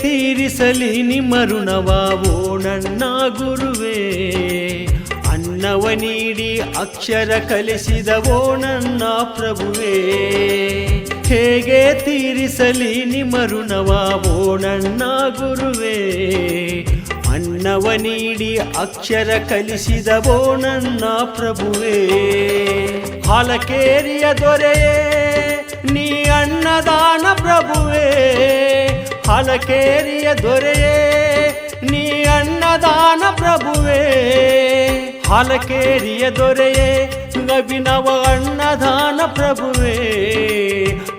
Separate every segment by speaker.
Speaker 1: ತೀರಿಸಲಿ ನಿಮ್ಮ ನನ್ನ ಗುರುವೇ. ಅನ್ನವ ನೀಡಿ ಅಕ್ಷರ ಕಲಿಸಿದವೋ ನನ್ನ ಪ್ರಭುವೇ. ಹೇಗೆ ತೀರಿಸಲಿ ನಿಮ್ಮ ನನ್ನ ಗುರುವೇ. ಅನ್ನವ ನೀಡಿ ಅಕ್ಷರ ಕಲಿಸಿದವೋ ನನ್ನ ಪ್ರಭುವೇ. ಹಾಲಕೇರಿಯ ದೊರೆಯೇ, ನೀ ಅನ್ನದಾನ ಪ್ರಭುವೇ. ಹಾಲಕೇರಿಯ ದೊರೆಯೇ, ನೀ ಅನ್ನದಾನ ಪ್ರಭುವೇ. ಹಾಲಕೇರಿಯ ದೊರೆಯೇ ನವಿನವ ಅನ್ನದಾನ ಪ್ರಭುವೇ.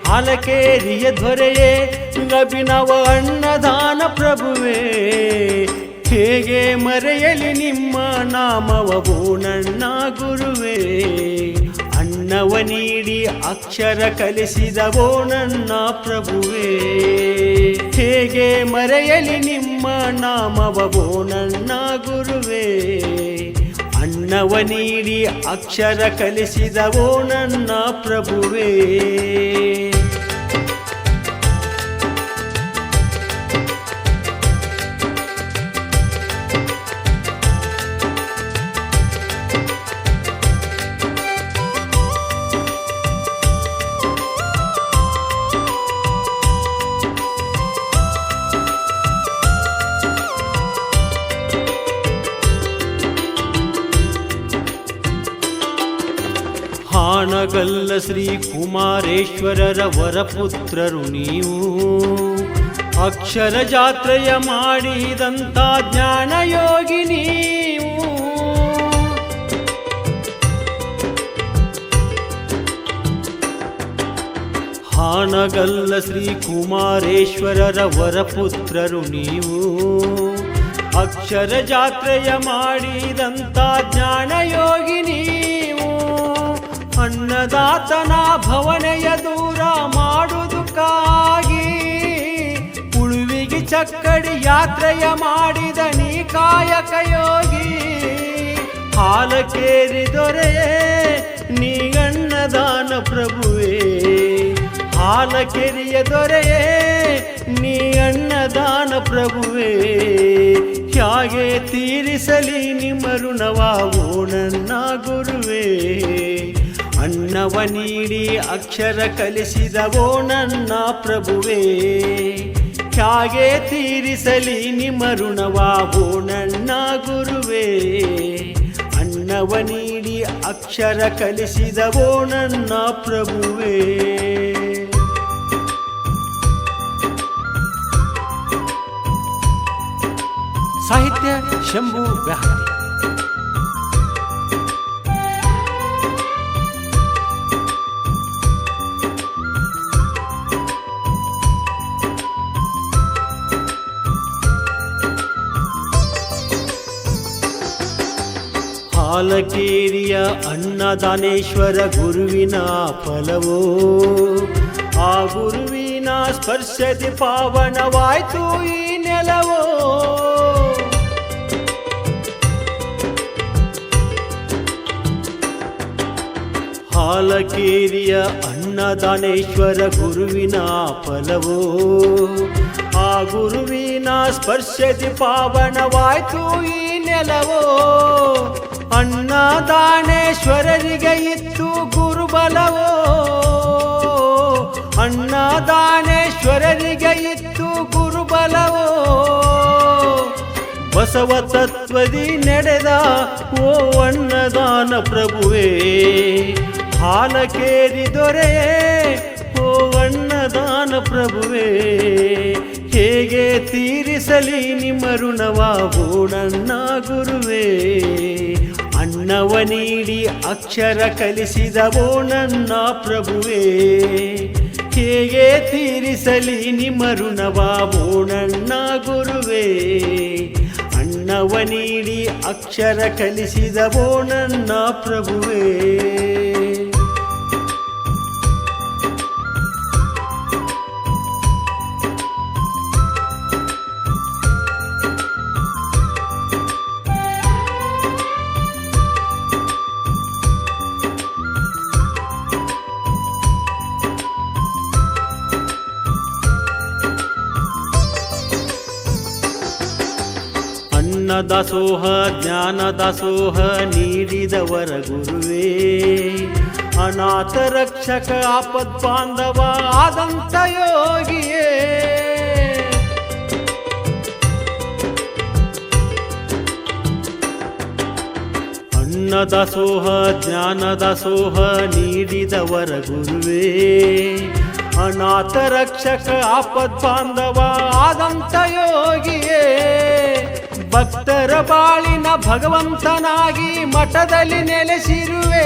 Speaker 1: ಹಾಲಕೇರಿಯ ದೊರೆಯೇ ನವಿನವ ಅನ್ನದಾನ ಪ್ರಭುವೇ. ಹೇಗೆ ಮರೆಯಲಿ ನಿಮ್ಮ ನಾಮವೋ ನನ್ನ ಗುರುವೇ. ಅನ್ನವ ನೀಡಿ ಅಕ್ಷರ ಕಲಿಸಿದವೋ ನನ್ನ ಪ್ರಭುವೇ. ಹೇಗೆ ಮರೆಯಲಿ ನಿಮ್ಮ ನಾಮವೋ ನನ್ನ ಗುರುವೇ. ಅನ್ನವ ನೀಡಿ ಅಕ್ಷರ ಕಲಿಸಿದವೋ ನನ್ನ ಪ್ರಭುವೇ. ಹಾನಗಲ್ಲ ಶ್ರೀ ಕುಮಾರೇಶ್ವರರ ವರಪುತ್ರರು ನೀವು. ಅಕ್ಷರ ಜಾತ್ರೆಯ ಮಾಡಿದಂಥ ಜ್ಞಾನಯೋಗಿ ನೀವು. ಹಾನಗಲ್ಲ ಶ್ರೀ ಕುಮಾರೇಶ್ವರರ ವರಪುತ್ರರು ನೀವು. ಅಕ್ಷರ ಜಾತ್ರೆಯ ಮಾಡಿದಂಥ ಜ್ಞಾನಯೋಗಿ ನೀವು. ಅನ್ನದಾತನ ಭವನೆಯ ದೂರ ಮಾಡುವುದಕ್ಕಾಗಿ ಉಳುವಿಗೆ ಚಕ್ಕಡಿ ಯಾತ್ರೆಯ ಮಾಡಿದ ನೀ ಕಾಯಕ ಯೋಗಿ. ಹಾಲಕೇರಿ ದೊರೆ, ನೀ ಅನ್ನದಾನ ಪ್ರಭುವೇ. ಹಾಲಕೆರಿಯ ದೊರೆಯೇ ನೀ ಅನ್ನದಾನ ಪ್ರಭುವೇ. ಹೇಗೆ ತೀರಿಸಲಿ ನಿಮ್ಮ ಋಣವಾವು ನನ್ನ ಗುರುವೇ. ಅನ್ನವ ನೀಡಿ ಅಕ್ಷರ ಕಲಿಸಿದವೋ ನನ್ನ ಪ್ರಭುವೇ. ಹಾಗೆ ತೀರಿಸಲಿ ನಿಮ್ಮ ಋಣವಾವೋ ನನ್ನ ಗುರುವೇ. ಅಣ್ಣವ ನೀಡಿ ಅಕ್ಷರ ಕಲಿಸಿದವೋ ನನ್ನ ಪ್ರಭುವೇ. ಸಾಹಿತ್ಯ ಶಂಭು ವ್ಯಾಹತಿ ಹಾಲಕೇರಿಯ ಅನ್ನದಾನೇಶ್ವರ ಗುರುವಿನ ಫಲವೋ. ಆ ಗುರುವಿನ ಸ್ಪರ್ಶದಿ ಪಾವನವಾಯ್ತು ಈ ನೆಲವೋ. ಹಾಲಕೇರಿಯ ಅನ್ನದಾನೇಶ್ವರ ಗುರುವಿನ ಫಲವೋ. ಆ ಗುರುವಿನ ಸ್ಪರ್ಶದಿ ಪಾವನವಾಯ್ತು ಈ ನೆಲವೋ. ಅನ್ನದಾನೇಶ್ವರರಿಗೆ ಇತ್ತು ಗುರುಬಲವೋ? ಅನ್ನದಾನೇಶ್ವರರಿಗೆ ಇತ್ತು ಗುರುಬಲವೋ? ಬಸವ ತತ್ವದಿ ನಡೆದ ಓ ಅನ್ನದಾನ ಪ್ರಭುವೇ, ಹಾಲಕೇರಿ ದೊರೆ, ಓ ಅನ್ನದಾನ ಪ್ರಭುವೇ, ಹೇಗೆ ತೀರಿಸಲಿ ನಿಮ್ಮ ಋಣವ ಗುರುವೇ? ಅನ್ನವ ನೀಡಿ ಅಕ್ಷರ ಕಲಿಸಿದವೋ ನನ್ನ ಪ್ರಭುವೇ, ಹೇಗೆ ತೀರಿಸಲಿ ನಿಮ್ಮ ಋಣವಾವೋ ನನ್ನ ಗುರುವೇ? ಅಣ್ಣವ ನೀಡಿ ಅಕ್ಷರ ಕಲಿಸಿದವೋ ನನ್ನ ಪ್ರಭುವೇ. ಅನ್ನದಾಸೋಹ ಜ್ಞಾನ ದಾಸೋಹ ನೀಡಿದವರ ಗುರುವೇ. ಅನಾಥ ರಕ್ಷಕ ಆಪದ್ ಬಾಂಧವ ಆದಂತ ಯೋಗಿಯೇ. ಅನ್ನದಾಸೋಹ, ಜ್ಞಾನದಾಸೋಹ ನೀಡಿದವರ ಗುರುವೇ. ಅನಾಥ ರಕ್ಷಕ ಆಪದ್ ಬಾಂಧವ ಆದಂತ ಯೋಗಿಯೇ. ಭಕ್ತರ ಬಾಳಿನ ಭಗವಂತನಾಗಿ ಮಠದಲ್ಲಿ ನೆಲೆಸಿರುವೆ.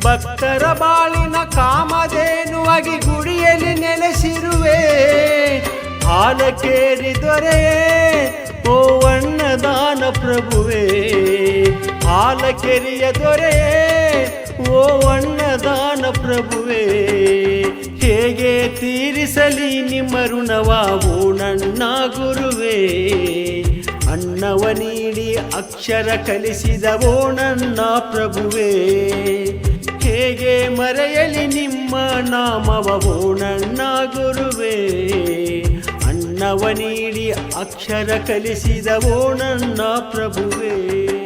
Speaker 1: ಭಕ್ತರ ಬಾಳಿನ ಕಾಮಧೇನುವಾಗಿ ಗುಡಿಯಲ್ಲಿ ನೆಲೆಸಿರುವೆ. ಹಾಲಕೇರಿ ದೊರೆ, ಓ ಅನ್ನದಾನ ಪ್ರಭುವೇ. ಹಾಲಕೆರಿಯ ದೊರೆ, ಓ ಅನ್ನದಾನ ಪ್ರಭುವೇ. ಹೇಗೆ ತೀರಿಸಲಿ ನಿಮ್ಮ ಋಣವಾವು ನನ್ನ ಗುರುವೇ. ಅನ್ನವ ನೀಡಿ ಅಕ್ಷರ ಕಲಿಸಿದವೋ ನನ್ನ ಪ್ರಭುವೇ, ಹೇಗೆ ಮರೆಯಲಿ ನಿಮ್ಮ ನಾಮವೋ ನನ್ನ ಗುರುವೇ ಅನ್ನವ ನೀಡಿ ಅಕ್ಷರ ಕಲಿಸಿದವೋ ನನ್ನ ಪ್ರಭುವೇ.